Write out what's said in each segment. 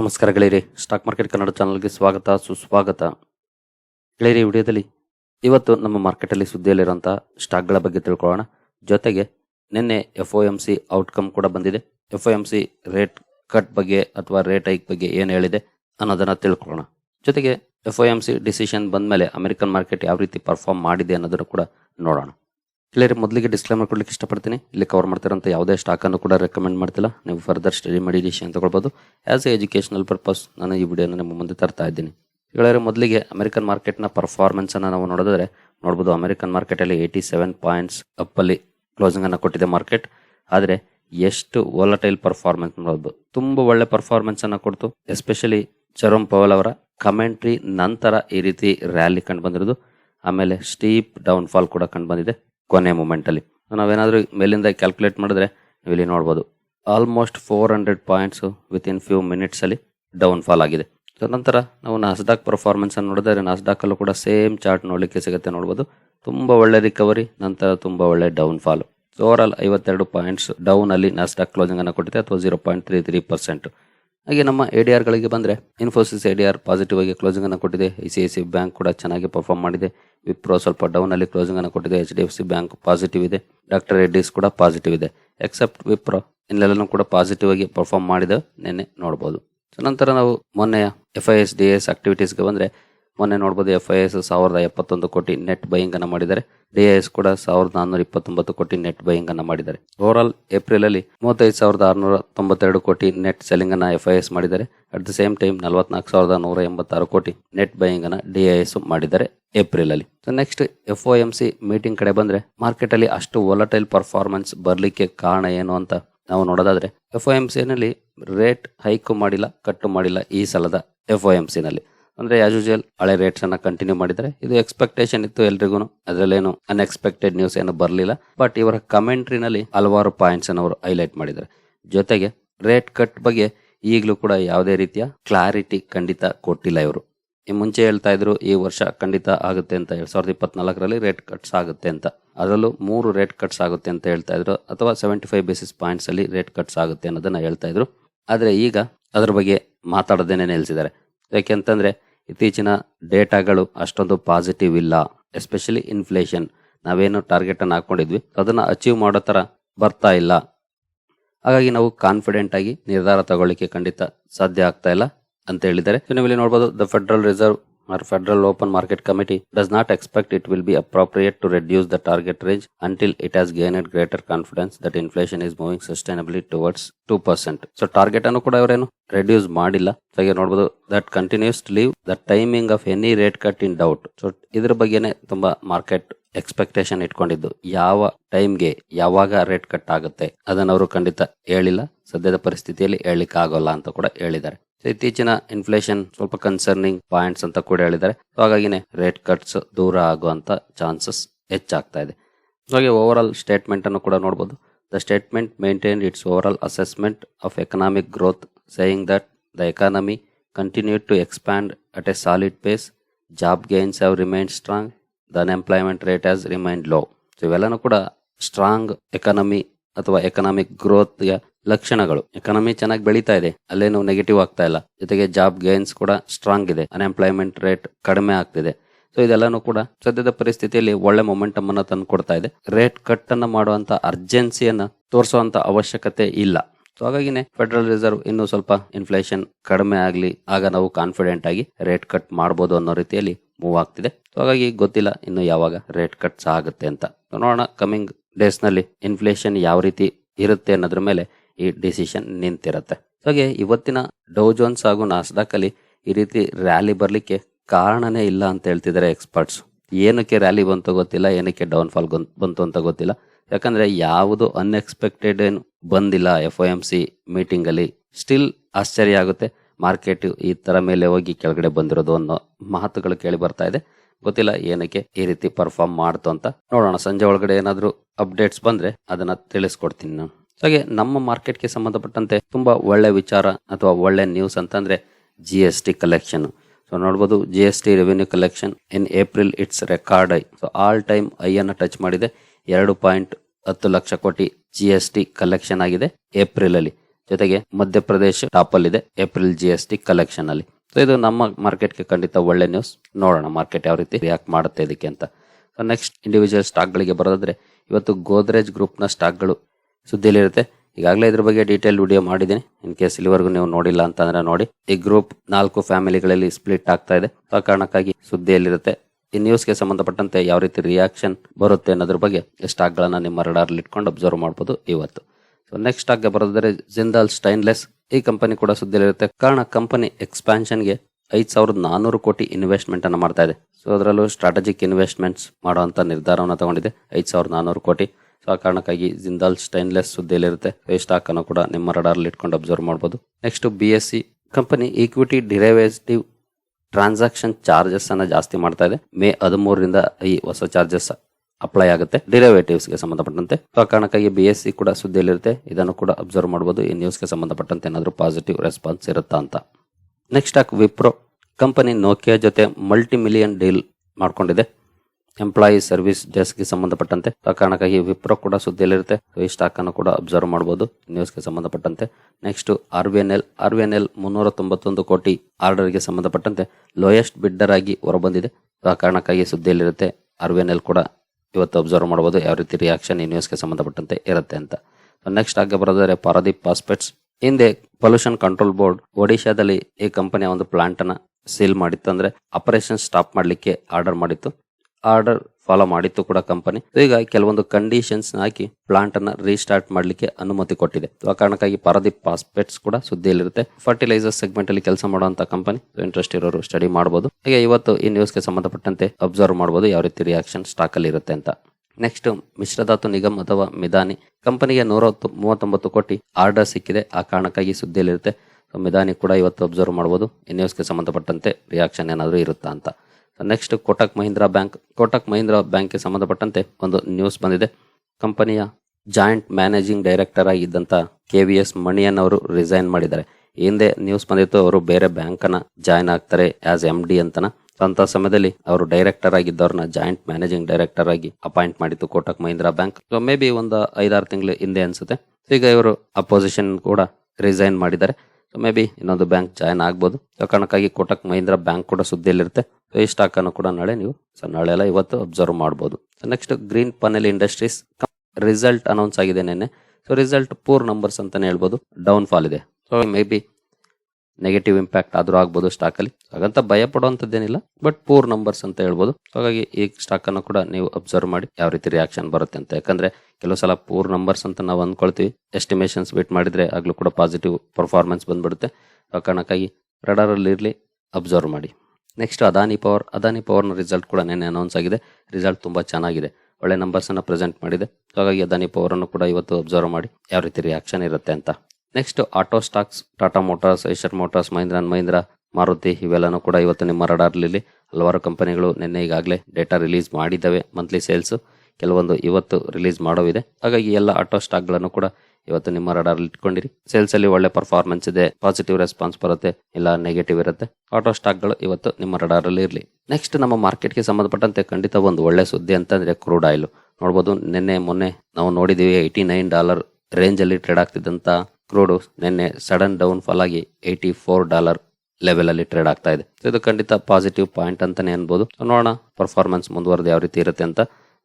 ನಮಸ್ಕಾರ ಗೆಳೆಯರಿ stock market Kannada ಚಾನಲ್ಗೆ ಸ್ವಾಗತ, ಸುಸ್ವಾಗತ. ಗೆಳೆಯರಿ ವಿಡಿಯೋದಲ್ಲಿ ಇವತ್ತು ನಮ್ಮ ಮಾರ್ಕೆಟಲ್ಲಿ ಸುದ್ದಿಯಲ್ಲಿರುವಂತಹ ಸ್ಟಾಕ್ಗಳ ಬಗ್ಗೆ ತಿಳ್ಕೊಳ್ಳೋಣ. ಜೊತೆಗೆ ನಿನ್ನೆ F O M C outcome ಕೂಡ ಬಂದಿದೆ. F O M C rate cut ಬಗ್ಗೆ ಅಥವಾ ರೇಟ್ ಹೈಕ್ ಬಗ್ಗೆ ಏನು ಹೇಳಿದೆ ಅನ್ನೋದನ್ನು ತಿಳ್ಕೊಳ್ಳೋಣ. ಜೊತೆಗೆ F O M C decision ಬಂದ ಮೇಲೆ ಅಮೆರಿಕನ್ ಮಾರ್ಕೆಟ್ ಯಾವ ರೀತಿ ಪರ್ಫಾರ್ಮ್ ಮಾಡಿದೆ ಅನ್ನೋದನ್ನು ಕೂಡ ನೋಡೋಣ. ಗೆಳೆಯರಿ ಮೊದಲಿಗೆ ಡಿಸ್ಕ್ಲೇಮರ್ ಕೊಡ್ಲಿಕ್ಕೆ ಇಷ್ಟಪಡ್ತೀನಿ. ಇಲ್ಲಿ ಕವರ್ ಮಾಡ್ತಿರೋಂಥ ಯಾವುದೇ ಸ್ಟಾಕನ್ನು ಕೂಡ ರೆಕಮೆಂಡ್ ಮಾಡ್ತಿಲ್ಲ. ನೀವು ಫರ್ದರ್ ಸ್ಟಡಿ ಮಾಡಿ ಡಿಸಿಷನ್ ತಗೊಳ್ಬೋದು. ಆ್ಯಸ್ ಎ ಎಜುಕೇಷನಲ್ ಪರ್ಪಸ್ ನಾನು ಈ ವಿಡಿಯೋನ ನಿಮ್ಮ ಮುಂದೆ ತರ್ತಾ ಇದ್ದೀನಿ. ಹೇಳಿದ್ರೆ ಮೊದಲಿಗೆ ಅಮೆರಿಕನ್ ಮಾರ್ಕೆಟ್ನ ಪರ್ಫಾರ್ಮೆನ್ಸನ್ನು ನಾವು ನೋಡಿದ್ರೆ ನೋಡ್ಬೋದು ಅಮೆರಿಕನ್ ಮಾರ್ಕೆಟಲ್ಲಿ ಏಯ್ಟಿ ಸೆವೆನ್ ಪಾಯಿಂಟ್ಸ್ ಅಪ್ಪಲ್ಲಿ ಕ್ಲೋಸಿಂಗನ್ನು ಕೊಟ್ಟಿದೆ ಮಾರ್ಕೆಟ್ ಆದರೆ ಎಷ್ಟು ವಾಲಟೈಲ್ ಪರ್ಫಾರ್ಮೆನ್ಸ್ ನೋಡ್ಬೋದು. ತುಂಬ ಒಳ್ಳೆ ಪರ್ಫಾರ್ಮೆನ್ಸನ್ನು ಕೊಡ್ತು. ಎಸ್ಪೆಷಲಿ ಚರೋಮ್ ಪವಲ್ ಅವರ ಕಮೆಂಟ್ರಿ ನಂತರ ಈ ರೀತಿ ರ್ಯಾಲಿ ಕಂಡು ಬಂದಿರೋದು. ಆಮೇಲೆ ಸ್ಟೀಪ್ ಡೌನ್ ಫಾಲ್ ಕೂಡ ಕಂಡು ಬಂದಿದೆ. ಕೊನೆ ಮೂಮೆಂಟಲ್ಲಿ ನಾವೇನಾದರೂ ಮೇಲಿಂದ ಕ್ಯಾಲ್ಕುಲೇಟ್ ಮಾಡಿದ್ರೆ ನೀವು ಇಲ್ಲಿ ನೋಡ್ಬೋದು. Almost four hundred points within few ಮಿನಿಟ್ಸಲ್ಲಿ down fall ಆಗಿದೆ. ಸೊ ನಂತರ ನಾವು ನಾಸ್ಡಾಕ್ ಪರ್ಫಾರ್ಮೆನ್ಸನ್ನು ನೋಡಿದ್ರೆ ನಾಸ್ಡಾಕಲ್ಲೂ ಕೂಡ ಸೇಮ್ ಚಾರ್ಟ್ ನೋಡಲಿಕ್ಕೆ ಸಿಗುತ್ತೆ ನೋಡ್ಬೋದು. ತುಂಬ ಒಳ್ಳೆ ರಿಕವರಿ ನಂತರ ತುಂಬ ಒಳ್ಳೆ down fall so over all ಐವತ್ತೆರಡು ಪಾಯಿಂಟ್ಸ್ ಡೌನ್ ಅಲ್ಲಿ ನಾಸ್ಡಾಕ್ ಕ್ಲೋಸಿಂಗ್ ಅನ್ನು ಕೊಟ್ಟಿದೆ ಅಥವಾ zero point three three percent ಹಾಗೆ ನಮ್ಮ ಎ ಡಿ ಆರ್ಗಳಿಗೆ ಬಂದರೆ Infosys A D R positive ಆಗಿ ಕ್ಲೋಸಿಂಗ್ ಅನ್ನು ಕೊಟ್ಟಿದೆ. I C I C bank ಕೂಡ ಚೆನ್ನಾಗಿ ಪರ್ಫಾರ್ಮ್ ಮಾಡಿದೆ. ವಿಪ್ರೋ ಸ್ವಲ್ಪ ಡೌನ್ ಅಲ್ಲಿ ಕ್ಲೋಸಿಂಗ್ ಅನ್ನು ಕೊಟ್ಟಿದೆ. H D F C bank positive ಇದೆ. ಡಾಕ್ಟರ್ ರೆಡ್ಡಿಸ್ ಕೂಡ ಪಾಸಿಟಿವ್ ಇದೆ. ಎಕ್ಸೆಪ್ಟ್ ವಿಪ್ರೋ ಇನ್ನೆಲ್ಲನೂ ಕೂಡ ಪಾಸಿಟಿವ್ ಆಗಿ ಪರ್ಫಾರ್ಮ್ ಮಾಡಿದೆ ನಿನ್ನೆ ನೋಡ್ಬೋದು. ಸೊ ನಂತರ ನಾವು ಮೊನ್ನೆ F I S D S ಆಕ್ಟಿವಿಟೀಸ್ಗೆ ಬಂದರೆ ಮೊನ್ನೆ ನೋಡ್ಬೋದು ಎಫ್ ಐ ಎಸ್ ಸಾವಿರದ ಎಪ್ಪತ್ತೊಂದು ಕೋಟಿ ನೆಟ್ ಬೈಯಿಂಗ್ ಅನ್ನು ಮಾಡಿದ್ದಾರೆ. ಡಿ ಎಸ್ ಕೂಡ ಸಾವಿರದ ನಾನ್ನೂರ ಇಪ್ಪತ್ತೊಂಬತ್ತು ಕೋಟಿ ನೆಟ್ ಬೈಯಿಂಗ್ ಅನ್ನು ಮಾಡಿದ್ದಾರೆ. ಓವರ್ ಆಲ್ ಏಪ್ರಿಲ್ ಅಲ್ಲಿ ಮೂವತ್ತೈದು ಸಾವಿರದ ಆರುನೂರ ತೊಂಬತ್ತೆರಡು ಕೋಟಿ ನೆಟ್ ಸೆಲ್ಲಿಂಗ್ ಅನ್ನ ಎಫ್ ಐ ಎಸ್ ಮಾಡಿದ್ದಾರೆ. ಅಟ್ ದ ಸೇಮ್ ಟೈಮ್ ನಲವತ್ನಾಲ್ಕು ಸಾವಿರದ ನೂರ ಎಂಬತ್ತಾರು ಕೋಟಿ ನೆಟ್ ಬೈಯಿಂಗ್ ಅನ್ನ ಡಿ ಎಸ್ ಮಾಡಿದ್ದಾರೆ ಏಪ್ರಿಲ್ ಅಲ್ಲಿ. So next F O M C meeting ಕಡೆ ಬಂದ್ರೆ ಮಾರ್ಕೆಟ್ ಅಲ್ಲಿ ಅಷ್ಟು ವೊಲಟೈಲ್ ಪರ್ಫಾರ್ಮೆನ್ಸ್ ಬರಲಿಕ್ಕೆ ಕಾರಣ ಏನು ಅಂತ ನಾವು ನೋಡೋದಾದ್ರೆ F O M C rate hike ಮಾಡಿಲ್ಲ ಕಟ್ಟು ಮಾಡಿಲ್ಲ ಈ ಸಲದ ಎಫ್ ಒ ಎಂ ಸಿ ನಲ್ಲಿ. ಅಂದ್ರೆ ಆಸ್ ಯೂಶಲ್ ಹಳೆ ರೇಟ್ಸ್ ಅನ್ನ ಕಂಟಿನ್ಯೂ ಮಾಡಿದ್ದಾರೆ ಇದು ಎಕ್ಸ್ಪೆಕ್ಟೇಷನ್ ಇತ್ತು ಎಲ್ರಿಗೂ ಅದರಲ್ಲೇನು ಅನ್ಎಕ್ಸ್ಪೆಕ್ಟೆಡ್ ನ್ಯೂಸ್ ಏನು ಬರಲಿಲ್ಲ. ಬಟ್ ಇವರ ಕಮೆಂಟ್ರಿನಲ್ಲಿ ಹಲವಾರು ಪಾಯಿಂಟ್ಸ್ ಅನ್ನು ಅವರು ಹೈಲೈಟ್ ಮಾಡಿದ್ದಾರೆ. ಜೊತೆಗೆ ರೇಟ್ ಕಟ್ ಬಗ್ಗೆ ಈಗಲೂ ಕೂಡ ಯಾವುದೇ ರೀತಿಯ ಕ್ಲಾರಿಟಿ ಖಂಡಿತ ಕೊಟ್ಟಿಲ್ಲ ಇವರು. ಈ ಮುಂಚೆ ಹೇಳ್ತಾ ಇದ್ರು ಈ ವರ್ಷ ಖಂಡಿತ ಆಗುತ್ತೆ ಅಂತ ಎರಡ್ ಸಾವಿರದ ಇಪ್ಪತ್ನಾಲ್ಕರಲ್ಲಿ ರೇಟ್ ಕಟ್ಸ್ ಆಗುತ್ತೆ ಅಂತ. ಅದರಲ್ಲೂ ಮೂರು ರೇಟ್ ಕಟ್ಸ್ ಆಗುತ್ತೆ ಅಂತ ಹೇಳ್ತಾ ಇದ್ರು. ಅಥವಾ ಸೆವೆಂಟಿ ಫೈವ್ ಬೇಸಿಸ್ ಪಾಯಿಂಟ್ಸ್ ಅಲ್ಲಿ ರೇಟ್ ಕಟ್ಸ್ ಆಗುತ್ತೆ ಅನ್ನೋದನ್ನ ಹೇಳ್ತಾ ಇದ್ರು. ಆದ್ರೆ ಈಗ ಅದ್ರ ಬಗ್ಗೆ ಮಾತಾಡೋದೇನೆ ನಿಲ್ಸಿದ್ದಾರೆ. ಯಾಕೆಂತಂದ್ರೆ ಇತ್ತೀಚಿನ ಡೇಟಾಗಳು ಅಷ್ಟೊಂದು ಪಾಸಿಟಿವ್ ಇಲ್ಲ ಎಸ್ಪೆಷಲಿ ಇನ್ಫ್ಲೇಷನ್ ನಾವೇನು ಟಾರ್ಗೆಟ್ ಅನ್ನು ಹಾಕೊಂಡಿದ್ವಿ ಅದನ್ನ ಅಚೀವ್ ಮಾಡೋ ಥರ ಬರ್ತಾ ಇಲ್ಲ. ಹಾಗಾಗಿ ನಾವು ಕಾನ್ಫಿಡೆಂಟ್ ಆಗಿ ನಿರ್ಧಾರ ತಗೊಳ್ಳಿಕ್ಕೆ ಖಂಡಿತ ಸಾಧ್ಯ ಆಗ್ತಾ ಇಲ್ಲ ಅಂತ ಹೇಳಿದ್ದಾರೆ. So, ನೀವು ಇಲ್ಲಿ ನೋಡಬಹುದು the federal reserve federal open market committee does not expect it will be appropriate to reduce the target range until it has gained greater confidence that inflation is moving sustainably towards two percent so target ಅನ್ನು ಕೂಡ ಇವರೇನು reduce ಮಾಡಿಲ್ಲ so ಹಾಗೆ ನೋಡಬಹುದು that continues leave the timing of any rate cut in doubt so ಇದ್ರ ಬಗ್ಗೆನೆ ತುಂಬಾ market expectation ಇಟ್ಕೊಂಡಿದ್ದು ಯಾವ ಟೈಮ್ಗೆ ಯಾವಾಗ ರೇಟ್ ಕಟ್ ಆಗುತ್ತೆ ಅದನ್ನ ಅವರು ಖಂಡಿತ ಹೇಳಿಲ್ಲ ಸದ್ಯದ ಪರಿಸ್ಥಿತಿಯಲ್ಲಿ ಹೇಳಲಿಕ್ಕೆ ಆಗೋಲ್ಲ ಅಂತ ಕೂಡ ಹೇಳಿದ್ದಾರೆ So, ಇತ್ತೀಚಿನ ಇನ್ಫ್ಲೇಷನ್ ಸ್ವಲ್ಪ ಕನ್ಸರ್ನಿಂಗ್ ಪಾಯಿಂಟ್ಸ್ ಅಂತ ಕೂಡ ಹೇಳಿದ್ದಾರೆ. ಹಾಗಾಗಿನೇ ರೇಟ್ ಕಟ್ಸ್ ದೂರ ಆಗುವಂತ ಚಾನ್ಸಸ್ ಹೆಚ್ಚಾಗ್ತಾ ಇದೆ. ಹಾಗೆ ಓವರ್ ಆಲ್ ಸ್ಟೇಟ್ಮೆಂಟ್ ಅನ್ನು ಕೂಡ ನೋಡಬಹುದು the statement maintain its overall assessment of economic growth saying that the economy continue to expand at a solid pace job gains have remain strong the unemployment rate has remained low so ಇವೆಲ್ಲನೂ ಕೂಡ strong economy ಅಥವಾ economic growth ಲಕ್ಷಣಗಳು. Economy ಚೆನ್ನಾಗಿ ಬೆಳೀತಾ ಇದೆ. ಅಲ್ಲೇನು negative ಆಗ್ತಾ ಇಲ್ಲ. ಜೊತೆಗೆ ಜಾಬ್ ಗೇನ್ಸ್ ಕೂಡ ಸ್ಟ್ರಾಂಗ್ ಇದೆ. ಅನ್ಎಂಪ್ಲಾಯ್ಮೆಂಟ್ ರೇಟ್ ಕಡಿಮೆ ಆಗ್ತಿದೆ. ಸೊ ಇದೆಲ್ಲಾನು ಕೂಡ ಸದ್ಯದ ಪರಿಸ್ಥಿತಿಯಲ್ಲಿ ಒಳ್ಳೆ ಮೊಮೆಂಟಮ್ ಅನ್ನ ತಂದು ಕೊಡ್ತಾ ಇದೆ. ರೇಟ್ ಕಟ್ ಅನ್ನ ಮಾಡುವಂತ ಅರ್ಜೆನ್ಸಿಯನ್ನ ತೋರಿಸುವಂತ ಅವಶ್ಯಕತೆ ಇಲ್ಲ. ಸೊ ಹಾಗಾಗಿನೇ ಫೆಡರಲ್ ರಿಸರ್ವ್ ಇನ್ನು ಸ್ವಲ್ಪ ಇನ್ಫ್ಲೇಷನ್ ಕಡಿಮೆ ಆಗಲಿ, ಆಗ ನಾವು ಕಾನ್ಫಿಡೆಂಟ್ ಆಗಿ ರೇಟ್ ಕಟ್ ಮಾಡಬಹುದು ಅನ್ನೋ ರೀತಿಯಲ್ಲಿ ಮೂವ್ ಆಗ್ತಿದೆ. ಸೊ ಹಾಗಾಗಿ ಗೊತ್ತಿಲ್ಲ ಇನ್ನು ಯಾವಾಗ ರೇಟ್ ಕಟ್ಸ್ ಆಗುತ್ತೆ ಅಂತ. ನೋಡೋಣ ಕಮಿಂಗ್ ಡೇಸ್ನಲ್ಲಿ ಇನ್ಫ್ಲೇಷನ್ ಯಾವ ರೀತಿ ಇರುತ್ತೆ ಅನ್ನೋದ್ರ ಮೇಲೆ ಈ ಡಿಸಿಷನ್ ನಿಂತಿರುತ್ತೆ. ಹಾಗೆ ಇವತ್ತಿನ ಡೌ ಜೋನ್ಸ್ ಹಾಗೂ ನಾಸ್ಡಾಕಲ್ಲಿ ಈ ರೀತಿ ರ್ಯಾಲಿ ಬರಲಿಕ್ಕೆ ಕಾರಣನೇ ಇಲ್ಲ ಅಂತ ಹೇಳ್ತಿದ್ದಾರೆ ಎಕ್ಸ್ಪರ್ಟ್ಸ್ ಏನಕ್ಕೆ ರ್ಯಾಲಿ ಬಂತು ಗೊತ್ತಿಲ್ಲ, ಏನಕ್ಕೆ ಡೌನ್ಫಾಲ್ ಬಂತು ಅಂತ ಗೊತ್ತಿಲ್ಲ. ಯಾಕಂದ್ರೆ ಯಾವುದು ಅನ್ಎಕ್ಸ್ಪೆಕ್ಟೆಡ್ ಏನು ಬಂದಿಲ್ಲ ಎಫ್ ಎಂ ಸಿ ಮೀಟಿಂಗ್ ಅಲ್ಲಿ. ಸ್ಟಿಲ್ ಆಶ್ಚರ್ಯ ಆಗುತ್ತೆ ಮಾರ್ಕೆಟ್ ಈ ತರ ಮೇಲೆ ಹೋಗಿ ಕೆಳಗಡೆ ಬಂದಿರೋದು ಅನ್ನೋ ಮಾತುಗಳು ಕೇಳಿ ಬರ್ತಾ ಇದೆ. ಗೊತ್ತಿಲ್ಲ ಏನಕ್ಕೆ ಈ ರೀತಿ ಪರ್ಫಾರ್ಮ್ ಮಾಡ್ತು ಅಂತ. ನೋಡೋಣ, ಸಂಜೆ ಒಳಗಡೆ ಏನಾದರೂ ಅಪ್ಡೇಟ್ಸ್ ಬಂದರೆ ಅದನ್ನು ತಿಳಿಸ್ಕೊಡ್ತೀನಿ ನಾನು. ಹಾಗೆ ನಮ್ಮ ಮಾರ್ಕೆಟ್ಗೆ ಸಂಬಂಧಪಟ್ಟಂತೆ ತುಂಬ ಒಳ್ಳೆ ವಿಚಾರ ಅಥವಾ ಒಳ್ಳೆ ನ್ಯೂಸ್ ಅಂತಂದರೆ G S T collection so ನೋಡ್ಬೋದು G S T revenue collection in April it's record high so all time high ಅನ್ನ ಟಚ್ ಮಾಡಿದೆ. ಎರಡು ಪಾಯಿಂಟ್ ಹತ್ತು ಲಕ್ಷ ಕೋಟಿ ಜಿ ಎಸ್ ಟಿ ಕಲೆಕ್ಷನ್ ಆಗಿದೆ ಏಪ್ರಿಲ್ ಅಲ್ಲಿ. ಜೊತೆಗೆ ಮಧ್ಯಪ್ರದೇಶ ಟಾಪ್ ಅಲ್ಲಿ April G S T collection ಅಲ್ಲಿ. ಸೊ ಇದು ನಮ್ಮ ಮಾರ್ಕೆಟ್ಗೆ ಖಂಡಿತ ಒಳ್ಳೆ ನ್ಯೂಸ್ ನೋಡೋಣ ಮಾರ್ಕೆಟ್ ಯಾವ ರೀತಿ ರಿಯಾಕ್ಟ್ ಮಾಡುತ್ತೆ ಇದಕ್ಕೆ ಅಂತ. ಸೊ ನೆಕ್ಸ್ಟ್ ಇಂಡಿವಿಜುವಲ್ ಸ್ಟಾಕ್ಗಳಿಗೆ ಬರೋದಾದ್ರೆ, ಇವತ್ತು ಗೋದ್ರೇಜ್ ಗ್ರೂಪ್ನ ಸ್ಟಾಕ್ಗಳು ಸುದ್ದಿಯಲ್ಲಿರುತ್ತೆ ಈಗಾಗಲೇ ಇದ್ರ ಬಗ್ಗೆ ಡೀಟೇಲ್ ವಿಡಿಯೋ ಮಾಡಿದ್ದೀನಿ. ಇನ್ ಕೇಸ್ ಇಲ್ಲಿವರೆಗೂ ನೀವು ನೋಡಿಲ್ಲ ಅಂತಂದ್ರೆ ನೋಡಿ. ಈ ಗ್ರೂಪ್ ನಾಲ್ಕು ಫ್ಯಾಮಿಲಿಗಳಲ್ಲಿ ಸ್ಪ್ಲಿಟ್ ಆಗ್ತಾ ಇದೆ. ಆ ಕಾರಣಕ್ಕಾಗಿ ಸುದ್ದಿಯಲ್ಲಿರುತ್ತೆ ಈ ನ್ಯೂಸ್ಗೆ ಸಂಬಂಧಪಟ್ಟಂತೆ ಯಾವ ರೀತಿ ರಿಯಾಕ್ಷನ್ ಬರುತ್ತೆ ಅನ್ನೋದ್ರ ಬಗ್ಗೆ ಸ್ಟಾಕ್ಗಳನ್ನು ನಿಮ್ಮ ರಡಾರ್ಲಿ ಇಟ್ಕೊಂಡು ಅಬ್ಸರ್ವ್ ಮಾಡ್ಬೋದು ಇವತ್ತು. ಸೊ ನೆಕ್ಸ್ಟ್ ಸ್ಟಾಕ್ಗೆ ಬರೋದಾದ್ರೆ ಜಿಂದಾಲ್ ಸ್ಟೈನ್ಲೆಸ್ ಈ ಕಂಪನಿ ಕೂಡ ಸುದ್ದಿಯಲ್ಲಿರುತ್ತೆ. ಕಾರಣ ಕಂಪನಿ ಎಕ್ಸ್ಪಾನ್ಷನ್ಗೆ ಐದು ಸಾವಿರದ ನಾನೂರು ಕೋಟಿ ಇನ್ವೆಸ್ಟ್ಮೆಂಟ್ ಅನ್ನು ಮಾಡ್ತಾ ಇದೆ. ಸೊ ಅದರಲ್ಲೂ ಸ್ಟ್ರಾಟಜಿಕ್ ಇನ್ವೆಸ್ಟ್ಮೆಂಟ್ಸ್ ಮಾಡುವಂತ ನಿರ್ಧಾರವನ್ನು ತಗೊಂಡಿದೆ. ಐದು ಸಾವಿರದ ನಾನೂರು ಕೋಟಿ. ಸೊ ಆ ಕಾರಣಕ್ಕಾಗಿ ಜಿಂದಾಲ್ ಸ್ಟೈನ್ಲೆಸ್ ಸುದ್ದಿಯಲ್ಲಿರುತ್ತೆ. ಈ ಸ್ಟಾಕ್ ಅನ್ನು ಕೂಡ ನಿಮ್ಮ ರಡಾರ್ಲ್ಲಿ ಇಟ್ಕೊಂಡು ಅಬ್ಸರ್ವ್ ಮಾಡ್ಬೋದು. Next B S C company equity derivative transaction charges ಅನ್ನ ಜಾಸ್ತಿ ಮಾಡ್ತಾ ಇದೆ. ಮೇ ಹದಿಮೂರರಿಂದ ಈ ಹೊಸ ಚಾರ್ಜಸ್ ಅಪ್ಲೈ ಆಗುತ್ತೆ. ಡಿರೈವೇಟಿವ್ಸ್ಗೆ ಸಂಬಂಧಪಟ್ಟಂತೆ ಆ ಕಾರಣಕ್ಕಾಗಿ ಬಿ ಎಸ್ ಸಿ ಕೂಡ ಸುದ್ದಿಯಲ್ಲಿರುತ್ತೆ. ಇದನ್ನು ಕೂಡ ಅಬ್ಸರ್ವ್ ಮಾಡಬಹುದು ಈ ನ್ಯೂಸ್ಗೆ ಸಂಬಂಧಪಟ್ಟಂತೆ ಏನಾದರೂ ಪಾಸಿಟಿವ್ ರೆಸ್ಪಾನ್ಸ್ ಇರುತ್ತಾ ಅಂತ. Next stock Wipro company Nokia ಜೊತೆ ಮಲ್ಟಿ ಮಿಲಿಯನ್ ಡೀಲ್ ಮಾಡ್ಕೊಂಡಿದೆ. ಎಂಪ್ಲಾಯಿ ಸರ್ವಿಸ್ ಡೆಸ್ಕ್ಗೆ ಸಂಬಂಧಪಟ್ಟಂತೆ. ಆ ಕಾರಣಕ್ಕಾಗಿ ವಿಪ್ರೋ ಕೂಡ ಸುದ್ದಿಯಲ್ಲಿರುತ್ತೆ. ಈ ಸ್ಟಾಕ್ ಅನ್ನು ಕೂಡ ಅಬ್ಸರ್ವ್ ಮಾಡಬಹುದು ನ್ಯೂಸ್ಗೆ ಸಂಬಂಧಪಟ್ಟಂತೆ. Next R V N L R V N L ಮುನ್ನೂರ ತೊಂಬತ್ತೊಂದು ಕೋಟಿ ಆರ್ಡರ್ಗೆ ಸಂಬಂಧಪಟ್ಟಂತೆ ಲೋಯೆಸ್ಟ್ ಬಿಡ್ಡರ್ ಆಗಿ ಹೊರಬಂದಿದೆ. ಆ ಕಾರಣಕ್ಕಾಗಿ ಸುದ್ದಿಯಲ್ಲಿರುತ್ತೆ. ಆರ್ ವಿ ಎನ್ ಎಲ್ ಕೂಡ ಇವತ್ತು ಅಬ್ಸರ್ವ್ ಮಾಡ್ಬೋದು ಯಾವ ರೀತಿ ರಿಯಾಕ್ಷನ್ ಈ ನ್ಯೂಸ್ಗೆ ಸಂಬಂಧಪಟ್ಟಂತೆ ಇರುತ್ತೆ ಅಂತ. ನೆಕ್ಸ್ಟ್ ಆಗಿ ಬರೋದಾದ್ರೆ ಪಾರದೀಪ್ ಪಾಸ್ಪೆಟ್ಸ್ ಹಿಂದೆ ಪೊಲ್ಯೂಷನ್ ಕಂಟ್ರೋಲ್ ಬೋರ್ಡ್ ಒಡಿಶಾದಲ್ಲಿ ಈ ಕಂಪನಿಯ ಒಂದು ಪ್ಲಾಂಟ್ ಅನ್ನ ಸೇಲ್ ಮಾಡಿತ್ತು ಅಂದ್ರೆ ಆಪರೇಷನ್ ಸ್ಟಾಪ್ ಮಾಡಲಿಕ್ಕೆ ಆರ್ಡರ್ ಮಾಡಿತ್ತು. ಆರ್ಡರ್ ಫಾಲೋ ಮಾಡಿತ್ತು ಕೂಡ ಕಂಪನಿ. ಈಗ ಕೆಲವೊಂದು ಕಂಡೀಷನ್ಸ್ ಹಾಕಿ ಪ್ಲಾಂಟ್ ಅನ್ನ ರೀಸ್ಟಾರ್ಟ್ ಮಾಡಲಿಕ್ಕೆ ಅನುಮತಿ ಕೊಟ್ಟಿದೆ. ಆ ಕಾರಣಕ್ಕಾಗಿ ಪರದೀಪ್ ಪಾಸ್ಪೆಟ್ಸ್ ಕೂಡ ಸುದ್ದಿಯಲ್ಲಿರುತ್ತೆ. ಫರ್ಟಿಲೈಸರ್ ಸೆಗ್ಮೆಂಟ್ ಅಲ್ಲಿ ಕೆಲಸ ಮಾಡುವಂತ ಕಂಪನಿ ಇಂಟ್ರೆಸ್ಟ್ ಇರೋರು ಸ್ಟಡಿ ಮಾಡಬಹುದು ಹಾಗೆ ಇವತ್ತು ಈ ನ್ಯೂಸ್ಗೆ ಸಂಬಂಧಪಟ್ಟಂತೆ ಅಬ್ಸರ್ವ್ ಮಾಡಬಹುದು ಯಾವ ರೀತಿ ರಿಯಾಕ್ಷನ್ ಸ್ಟಾಕ್ ಅಲ್ಲಿ ಇರುತ್ತೆ ಅಂತ. ನೆಕ್ಸ್ಟ್ ಮಿಶ್ರಧಾತು ನಿಗಮ್ ಅಥವಾ ಮಿದಾನಿ. ಕಂಪನಿಗೆ ನೂರ ಮೂವತ್ತೊಂಬತ್ತು ಕೋಟಿ ಆರ್ಡರ್ ಸಿಕ್ಕಿದೆ. ಆ ಕಾರಣಕ್ಕಾಗಿ ಸುದ್ದಿಯಲ್ಲಿರುತ್ತೆ. ಮಿದಾನಿ ಕೂಡ ಇವತ್ತು ಅಬ್ಸರ್ವ್ ಮಾಡಬಹುದು ಈ ನ್ಯೂಸ್ಗೆ ಸಂಬಂಧಪಟ್ಟಂತೆ ರಿಯಾಕ್ಷನ್ ಏನಾದರೂ ಇರುತ್ತಾ ಅಂತ. ನೆಕ್ಸ್ಟ್ ಕೋಟಕ್ ಮಹೀಂದ್ರಾ ಬ್ಯಾಂಕ್ ಕೋಟಕ್ ಮಹೀಂದ್ರಾ ಬ್ಯಾಂಕ್ಗೆ ಸಂಬಂಧಪಟ್ಟಂತೆ ಒಂದು ನ್ಯೂಸ್ ಬಂದಿದೆ. ಕಂಪನಿಯ ಜಾಯಿಂಟ್ ಮ್ಯಾನೇಜಿಂಗ್ ಡೈರೆಕ್ಟರ್ ಆಗಿದ್ದಂಥ ಕೆ ವಿ ಎಸ್ ಮಣಿಯನ್ ಅವರು ರಿಸೈನ್ ಮಾಡಿದ್ದಾರೆ. ಹಿಂದೆ ನ್ಯೂಸ್ ಬಂದಿತ್ತು, ಅವರು ಬೇರೆ ಬ್ಯಾಂಕನ್ನ ಜಾಯಿನ್ ಆಗ್ತಾರೆ ಆಸ್ ಎಂ ಡಿ ಅಂತನ. ಅಂತ ಸಮಯದಲ್ಲಿ ಅವರು ಡೈರೆಕ್ಟರ್ ಆಗಿದ್ದವ್ರನ್ನ ಜಾಯಿಂಟ್ ಮ್ಯಾನೇಜಿಂಗ್ ಡೈರೆಕ್ಟರ್ ಆಗಿ ಅಪಾಯಿಂಟ್ ಮಾಡಿತ್ತು Kotak Mahindra bank so maybe ಒಂದು ಐದಾರು ತಿಂಗಳು ಹಿಂದೆ ಅನ್ಸುತ್ತೆ. ಈಗ ಇವರು ಅಪೋಸಿಷನ್ ಕೂಡ ರಿಸೈನ್ ಮಾಡಿದ್ದಾರೆ. ಸೊ ಮೇ ಬಿ ಇನ್ನೊಂದು ಬ್ಯಾಂಕ್ ಜಾಯ್ನ್ ಆಗ್ಬೋದು. ಸೊ ಕಾರಣಕ್ಕಾಗಿ ಕೋಟಕ್ ಮಹೀಂದ್ರ ಬ್ಯಾಂಕ್ ಕೂಡ ಸುದ್ದಿಯಲ್ಲಿರುತ್ತೆ. ಸೊ ಈ ಸ್ಟಾಕ್ ಅನ್ನು ಕೂಡ ನಾಳೆ ನೀವು ಸೊ ನಾಳೆ ಎಲ್ಲ ಇವತ್ತು ಅಬ್ಸರ್ವ್ ಮಾಡಬಹುದು next Green Panel Industries result announce ಆಗಿದೆ ನಿನ್ನೆ. ಸೊ ರಿಸಲ್ಟ್ ಪೂರ್ ನಂಬರ್ಸ್ ಅಂತಾನೆ ಹೇಳ್ಬೋದು. ಡೌನ್ ಫಾಲ್ ಇದೆ. So maybe negative impact ಆದರೂ ಆಗ್ಬೋದು ಸ್ಟಾಕ್ ಅಲ್ಲಿ. ಹಾಗಂತ ಭಯ ಪಡುವಂಥದ್ದೇನಿಲ್ಲ ಬಟ್ ಪೂರ್ ನಂಬರ್ಸ್ ಅಂತ ಹೇಳ್ಬೋದು. ಹಾಗಾಗಿ ಈ ಸ್ಟಾಕ್ ಅನ್ನು ಕೂಡ ನೀವು ಅಬ್ಸರ್ವ್ ಮಾಡಿ ಯಾವ ರೀತಿ ರಿಯಾಕ್ಷನ್ ಬರುತ್ತೆ ಅಂತ. ಯಾಕಂದ್ರೆ ಕೆಲವು ಸಲ ಪೂರ್ ನಂಬರ್ಸ್ ಅಂತ ನಾವು ಅಂದ್ಕೊಳ್ತೀವಿ. ಎಸ್ಟಿಮೇಷನ್ಸ್ ವೇಟ್ ಮಾಡಿದ್ರೆ ಆಗ್ಲೂ ಕೂಡ ಪಾಸಿಟಿವ್ ಪರ್ಫಾರ್ಮೆನ್ಸ್ ಬಂದ್ಬಿಡುತ್ತೆ. ಆ ಕಾರಣಕ್ಕಾಗಿ ರಡಾರಲ್ಲಿ ಇರಲಿ ಅಬ್ಸರ್ವ್ ಮಾಡಿ. ನೆಕ್ಸ್ಟ್ ಅದಾನಿ ಪವರ್ ಅದಾನಿ ಪವರ್ನ ರಿಸಲ್ಟ್ ಕೂಡ ನಿನ್ನೆ ಅನೌನ್ಸ್ ಆಗಿದೆ. ರಿಸಲ್ಟ್ ತುಂಬಾ ಚೆನ್ನಾಗಿದೆ. ಒಳ್ಳೆ ನಂಬರ್ಸನ್ನು ಪ್ರೆಸೆಂಟ್ ಮಾಡಿದೆ. ಹಾಗಾಗಿ ಅದಾನಿ ಪವರ್ ಅನ್ನು ಕೂಡ ಇವತ್ತು ಅಬ್ಸರ್ವ್ ಮಾಡಿ ಯಾವ ರೀತಿ ರಿಯಾಕ್ಷನ್ ಇರುತ್ತೆ ಅಂತ. Next auto stocks Tata Motors Eicher Motors Mahindra and Mahindra Maruti ಇವೆಲ್ಲನೂ ಕೂಡ ಇವತ್ತು ನಿಮ್ಮ ರಡಾರ್ಲಿ ಹಲವಾರು ಕಂಪನಿಗಳು ನಿನ್ನೆ ಈಗಾಗಲೇ ಡೇಟಾ ರಿಲೀಸ್ ಮಾಡಿದ್ದಾವೆ ಮಂತ್ಲಿ ಸೇಲ್ಸ್ ಕೆಲವೊಂದು ಇವತ್ತು ರಿಲೀಸ್ ಮಾಡೋವಿದೆ. ಹಾಗಾಗಿ ಎಲ್ಲ ಆಟೋ ಸ್ಟಾಕ್ಗಳನ್ನು ಕೂಡ ಇವತ್ತು ನಿಮ್ಮ ರಡಾರ್ ಇಟ್ಕೊಂಡಿರಿ. ಸೇಲ್ಸ್ ಅಲ್ಲಿ ಒಳ್ಳೆ ಪರ್ಫಾರ್ಮೆನ್ಸ್ ಇದೆ ಪಾಸಿಟಿವ್ ರೆಸ್ಪಾನ್ಸ್ ಬರುತ್ತೆ, ಇಲ್ಲ ನೆಗೆಟಿವ್ ಇರುತ್ತೆ. ಆಟೋ ಸ್ಟಾಕ್ಗಳು ಇವತ್ತು ನಿಮ್ಮ ರಡಾರ್ ಅಲ್ಲಿ ಇರಲಿ. ನೆಕ್ಸ್ಟ್ ನಮ್ಮ ಮಾರ್ಕೆಟ್ಗೆ ಸಂಬಂಧಪಟ್ಟಂತೆ ಖಂಡಿತ ಒಂದು ಒಳ್ಳೆ ಸುದ್ದಿ ಅಂತಂದ್ರೆ ಕ್ರೂಡ್ ಆಯಿಲ್ ನೋಡ್ಬೋದು, ನಿನ್ನೆ ಮೊನ್ನೆ ನಾವು ನೋಡಿದೀವಿ ಏಯ್ಟಿ ನೈನ್ ಡಾಲರ್ ರೇಂಜ್ ಅಲ್ಲಿ ಟ್ರೇಡ್ ಆಗ್ತಿದ್ದಂತ ಕ್ರೂಡ್ ನಿನ್ನೆ ಸಡನ್ ಡೌನ್ ಫಾಲ್ ಆಗಿ ಏಯ್ಟಿ ಫೋರ್ ಡಾಲರ್ ಲೆವೆಲ್ ಅಲ್ಲಿ ಟ್ರೇಡ್ ಆಗ್ತಾ ಇದೆ. ಸೊ ಇದು ಖಂಡಿತ ಪಾಸಿಟಿವ್ ಪಾಯಿಂಟ್ ಅಂತಾನೆ ಅನ್ಬೋದು. ನೋಡೋಣ ಪರ್ಫಾರ್ಮೆನ್ಸ್ ಮುಂದುವರೆದು ಯಾವ ರೀತಿ ಇರುತ್ತೆ ಅಂತ.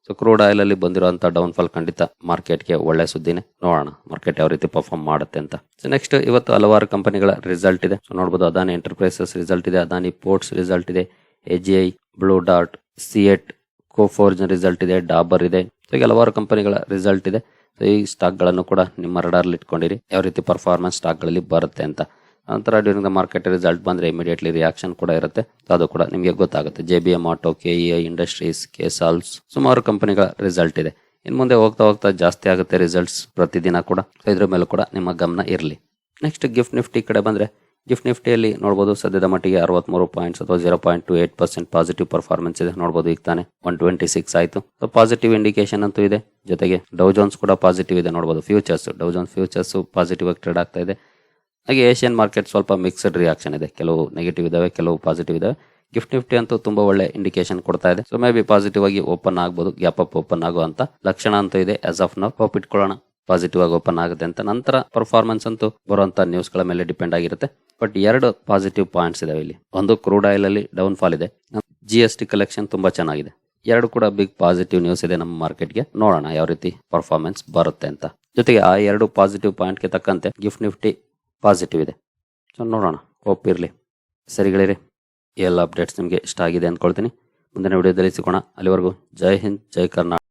ಸೊ ಕ್ರೂಡ್ ಆಯಿಲ್ ಅಲ್ಲಿ ಬಂದಿರುವಂತ ಡೌನ್ ಫಾಲ್ ಖಂಡಿತ ಮಾರ್ಕೆಟ್ಗೆ ಒಳ್ಳೆ ಸುದ್ದಿನೇ. ನೋಡೋಣ ಮಾರ್ಕೆಟ್ ಯಾವ ರೀತಿ ಪರ್ಫಾರ್ಮ್ ಮಾಡುತ್ತೆ ಅಂತ. ಸೊ ನೆಕ್ಸ್ಟ್ ಇವತ್ತು ಹಲವಾರು ಕಂಪನಿಗಳ ರಿಸಲ್ಟ್ ಇದೆ. ಸೊ ನೋಡಬಹುದು ಅದಾನಿ ಎಂಟರ್ಪ್ರೈಸಸ್ ರಿಸಲ್ಟ್ ಇದೆ ಅದಾನಿ ಪೋರ್ಟ್ಸ್ ರಿಸಲ್ಟ್ ಇದೆ ಎಜಿಐ ಬ್ಲೂ ಡಾಟ್ ಸಿಎಟ್ ಕೋಫೋರ್ಜ್ ರಿಸಲ್ಟ್ ಇದೆ ಡಾಬರ್ ಇದೆ. ಸೊ ಹಲವಾರು ಕಂಪನಿಗಳ ರಿಸಲ್ಟ್ ಇದೆ. ಈ ಸ್ಟಾಕ್ಗಳನ್ನು ಕೂಡ ನಿಮ್ಮ ರಡಾರ್ಲಿ ಇಟ್ಕೊಂಡಿರಿ. ಯಾವ ರೀತಿ ಪರ್ಫಾರ್ಮೆನ್ಸ್ ಸ್ಟಾಕ್ಗಳಲ್ಲಿ ಬರುತ್ತೆ ಅಂತ. ನಂತರ ಡ್ಯೂರಿಂಗ್ ದ ಮಾರ್ಕೆಟ್ ರಿಸಲ್ಟ್ ಬಂದರೆ ಇಮಿಡಿಯೇಟ್ಲಿ ರಿಯಾಕ್ಷನ್ ಕೂಡ ಇರುತ್ತೆ. ಅದು ಕೂಡ ನಿಮಗೆ ಗೊತ್ತಾಗುತ್ತೆ. J B M auto K E industries K salts ಸುಮಾರು ಕಂಪನಿಗಳ ರಿಸಲ್ಟ್ ಇದೆ. ಇನ್ನು ಮುಂದೆ ಹೋಗ್ತಾ ಹೋಗ್ತಾ ಜಾಸ್ತಿ ಆಗುತ್ತೆ ರಿಸಲ್ಟ್ಸ್ ಪ್ರತಿದಿನ ಕೂಡ. ಇದ್ರ ಮೇಲೂ ಕೂಡ ನಿಮ್ಮ ಗಮನ ಇರಲಿ. ನೆಕ್ಸ್ಟ್ ಗಿಫ್ಟ್ ನಿಫ್ಟಿ ಕಡೆ ಬಂದ್ರೆ ಗಿಫ್ಟ್ ನಿಫ್ಟಿಯಲ್ಲಿ ನೋಡಬಹುದು ಸದ್ಯದ ಮಟ್ಟಿಗೆ ಅರವತ್ಮೂರು ಪಾಯಿಂಟ್ಸ್ ಅಥವಾ zero point two eight percent positive performance ಇದೆ. ನೋಡಬಹುದು ಈಗ ತಾನೆ ಒನ್ ಟ್ವೆಂಟಿ ಸಿಕ್ಸ್ ಆಯಿತು. ಸೊ ಪಾಸಿಟಿವ್ ಇಂಡಿಕೇಶನ್ ಅಂತೂ ಇದೆ. ಜೊತೆಗೆ ಡೌ ಜೋನ್ಸ್ ಕೂಡ ಪಾಸಿಟಿವ್ ಇದೆ. ನೋಡಬಹುದು futures Dow Dow Jones futures positive ಆಗಿ ಟ್ರೇಡ್ ಆಗ್ತಾ ಇದೆ. ಹಾಗೆ ಏಷ್ಯನ್ ಮಾರ್ಕೆಟ್ ಸ್ವಲ್ಪ ಮಿಕ್ಸ್ಡ್ ರಿಯಾಕ್ಷನ್ ಇದೆ. ಕೆಲವು ನೆಗೆಟಿವ್ ಇದಾವೆ, ಕೆಲವು ಪಾಸಿಟಿವ್ ಇದಾವೆ. ಗಿಫ್ಟ್ ನಿಫ್ಟಿ ಅಂತೂ ತುಂಬಾ ಒಳ್ಳೆ ಇಂಡಿಕೇಶನ್ ಕೊಡ್ತಾ ಇದೆ. ಸೊ ಮೇ ಬಿ ಪಾಸಿಟಿವ್ ಆಗಿ ಓಪನ್ ಆಗ್ಬೋದು. ಗ್ಯಾಪ್ ಅಪ್ ಓಪನ್ ಆಗುವಂತ ಲಕ್ಷಣ ಅಂತೂ ಇದೆ. ಆಸ್ ಆಫ್ ನಾವು ಹೋಪ್ ಇಟ್ಕೊಳ್ಳೋಣ ಪಾಸಿಟಿವ್ ಆಗಿ ಓಪನ್ ಆಗುತ್ತೆ ಅಂತ ನಂತರ ಪರ್ಫಾರ್ಮೆನ್ಸ್ ಅಂತೂ ಬರುವಂತ ನ್ಯೂಸ್ಗಳ ಮೇಲೆ ಡಿಪೆಂಡ್ ಆಗಿರುತ್ತೆ. ಬಟ್ ಎರಡು ಪಾಸಿಟಿವ್ ಪಾಯಿಂಟ್ಸ್ ಇದಾವೆ ಇಲ್ಲಿ. ಒಂದು ಕ್ರೂಡ್ ಆಯಿಲ್ ಅಲ್ಲಿ ಡೌನ್ ಫಾಲ್ ಇದೆ ಜಿ ಎಸ್ ಟಿ ಕಲೆಕ್ಷನ್ ತುಂಬಾ ಚೆನ್ನಾಗಿದೆ. ಎರಡು ಕೂಡ ಬಿಗ್ ಪಾಸಿಟಿವ್ ನ್ಯೂಸ್ ಇದೆ ನಮ್ಮ ಮಾರ್ಕೆಟ್ಗೆ ನೋಡೋಣ ಯಾವ ರೀತಿ ಪರ್ಫಾರ್ಮೆನ್ಸ್ ಬರುತ್ತೆ ಅಂತ. ಜೊತೆಗೆ ಆ ಎರಡು ಪಾಸಿಟಿವ್ ಪಾಯಿಂಟ್ಗೆ ತಕ್ಕಂತೆ ಗಿಫ್ಟ್ ನಿಫ್ಟಿ ಪಾಸಿಟಿವ್ ಇದೆ. ಸೊ ನೋಡೋಣ. ಹೋಪ್ ಇರಲಿ. ಸರಿಗಳಿರಿ ಎಲ್ಲ ಅಪ್ಡೇಟ್ಸ್ ನಿಮಗೆ ಇಷ್ಟ ಆಗಿದೆ ಅಂದ್ಕೊಳ್ತೀನಿ. ಮುಂದಿನ ವಿಡಿಯೋದಲ್ಲಿ ಸಿಗೋಣ. ಅಲ್ಲಿವರೆಗೂ ಜೈ ಹಿಂದ್, ಜೈ ಕರ್ನಾಟಕ.